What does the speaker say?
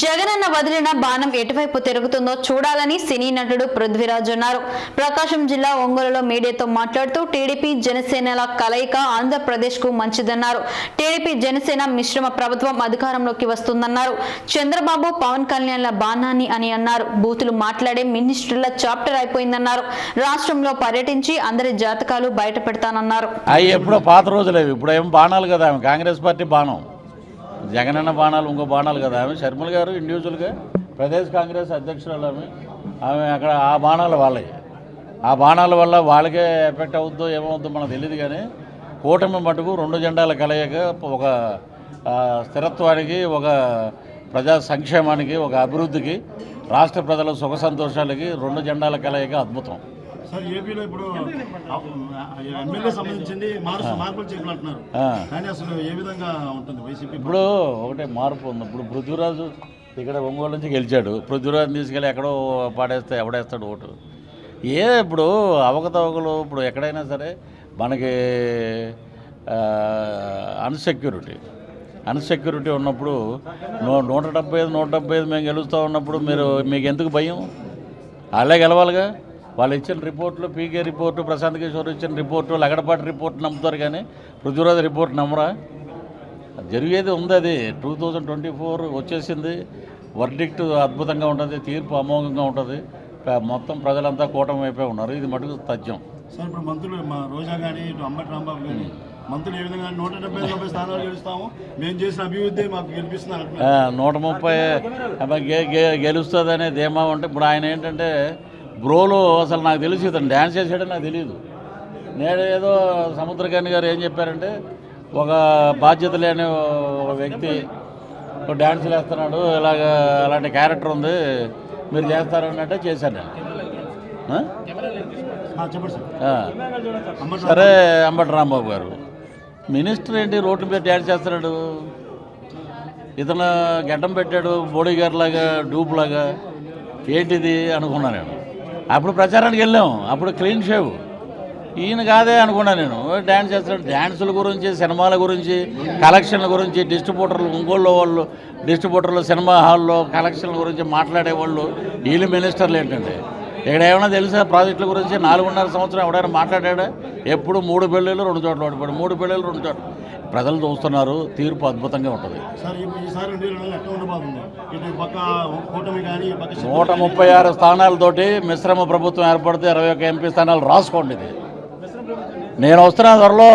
జగనన్న వదిలిన బాణం ఎటువైపు తిరుగుతుందో చూడాలని సినీ నటుడు పృథ్వీరాజ్ అన్నారు. ప్రకాశం జిల్లా ఒంగోలులో మీడియాతో మాట్లాడుతూ టీడీపీ జనసేనల కలయిక ఆంధ్రప్రదేశ్కు మంచిదన్నారు. టీడీపీ జనసేన మిశ్రమ ప్రభుత్వం అధికారంలోకి వస్తుందన్నారు. చంద్రబాబు పవన్ కళ్యాణ్ల బాణాన్ని అని అన్నారు. బూతులు మాట్లాడే మినిస్టర్ల చాప్టర్ అయిపోయిందన్నారు. రాష్ట్రంలో పర్యటించి అందరి జాతకాలు బయట పెడతానన్నారు ఎప్పుడో పాత రోజులేవి ఇప్పుడు ఏం బాణాలు కదా కాంగ్రెస్ పార్టీ బాణం. జగనన్న బాణాలు ఇంకో బాణాలు కదా ఆమె? శర్మల గారు ఇండివిజువల్గా ప్రదేశ్ కాంగ్రెస్ అధ్యక్షురాలు ఆమె. ఆమె అక్కడ ఆ బాణాలు వాళ్ళవి ఆ బాణాల వల్ల వాళ్ళకే ఎఫెక్ట్ అవుద్దో ఏమవుద్దో మనకు తెలియదు కానీ కూటమి మటుకు రెండు జెండాల కలయిక ఒక స్థిరత్వానికి ఒక ప్రజా సంక్షేమానికి ఒక అభివృద్ధికి రాష్ట్ర ప్రజల సుఖ సంతోషాలకి రెండు జెండాల కలయిక అద్భుతం. సార్ ఏపీలో ఇప్పుడు ఎమ్మెల్యే సంబంధించింది మార్పు మార్పులు చేయాలంటున్నారు. కానీ అసలు ఏ విధంగా ఉంటుంది వైసీపీ ఇప్పుడు ఒకటే మార్పు ఉంది. ఇప్పుడు పృథ్వీరాజు ఇక్కడ ఒంగోలు నుంచి గెలిచాడు. పృథ్వీరాజు తీసుకెళ్ళి ఎక్కడో పాడేస్తే ఎవడేస్తాడు ఓటు? ఏ ఇప్పుడు అవకతవకలు ఇప్పుడు ఎక్కడైనా సరే మనకి అన్సెక్యూరిటీ. అన్సెక్యూరిటీ ఉన్నప్పుడు నూ నూట డెబ్బై ఐదు నూట డెబ్బై ఐదు మేము గెలుస్తూ ఉన్నప్పుడు మీరు మీకు ఎందుకు భయం? వాళ్ళే గెలవాలిగా? వాళ్ళు ఇచ్చిన రిపోర్ట్లు పీకే రిపోర్టు ప్రశాంత్ కిషోర్ ఇచ్చిన రిపోర్టు లగడపాటి రిపోర్ట్ నమ్ముతారు కానీ పృథ్వీరాజ్ రిపోర్ట్ నమ్మరా? జరిగేది ఉంది అది. టూ థౌజండ్ ట్వంటీ ఫోర్ వచ్చేసింది. వర్డిక్ట్ అద్భుతంగా ఉంటుంది తీర్పు అమోఘంగా ఉంటుంది. మొత్తం ప్రజలంతా కూటమి అయిపోయి ఉన్నారు. ఇది మటుకు తథ్యం. సార్ ఇప్పుడు మంత్రులు మా రోజా కానీ ఇటు అంబటి రాంబాబు కానీ మంత్రులు ఏ విధంగా నూట డెబ్బై నలభై స్థానాలు గెలుస్తాము? మేము చేసిన అభివృద్ధి మాకు గెలిపిస్తున్నారు. నూట ముప్పై గెలుస్తుందనే ధీమా ఉంటే ఇప్పుడు ఆయన ఏంటంటే బ్రోలో అసలు నాకు తెలిసి ఇతను డ్యాన్స్ చేసాడని నాకు తెలియదు నేను ఏదో సముద్రకాని గారు ఏం చెప్పారంటే ఒక బాధ్యత లేని ఒక వ్యక్తి ఒక డ్యాన్సులు వేస్తున్నాడు ఇలాగ అలాంటి క్యారెక్టర్ ఉంది మీరు చేస్తారన్నట్టే చేశాను నేను. సార్. అంబటి రాంబాబు గారు. మినిస్టర్ ఏంటి రోడ్డు మీద డ్యాన్స్ చేస్తున్నాడు? ఇతను గడ్డం పెట్టాడు బోడీ గారిలాగా డూప్ లాగా ఏంటిది అనుకున్నాను నేను. అప్పుడు ప్రచారానికి వెళ్ళాం. అప్పుడు క్లీన్ షేవ్. ఈయన కాదే అనుకున్నాను నేను. డ్యాన్స్ చేస్తున్నాడు. డ్యాన్సుల గురించి సినిమాల గురించి కలెక్షన్ల గురించి డిస్ట్రిబ్యూటర్లు ఒంగోలు వాళ్ళు డిస్ట్రిబ్యూటర్లు సినిమా హాల్లో కలెక్షన్ల గురించి మాట్లాడేవాళ్ళు. వీళ్ళు మినిస్టర్లు ఏంటండి ఇక్కడ ఏమైనా తెలుసా ప్రాజెక్టుల గురించి? నాలుగున్నర సంవత్సరం ఎవడైనా మాట్లాడాడా? ఎప్పుడు మూడు పెళ్ళిళ్ళు రెండు చోట్ల ఓడిపోయాడు. మూడు పెళ్ళిళ్ళు రెండు చోట్ల. ప్రజలు చూస్తున్నారు తీర్పు అద్భుతంగా ఉంటుంది. నూట ముప్పై ఆరు స్థానాలతోటి మిశ్రమ ప్రభుత్వం ఏర్పడితే ఇరవై ఒక్క ఎంపీ స్థానాలు రాసుకోండి ఇది. నేను వస్తున్న త్వరలో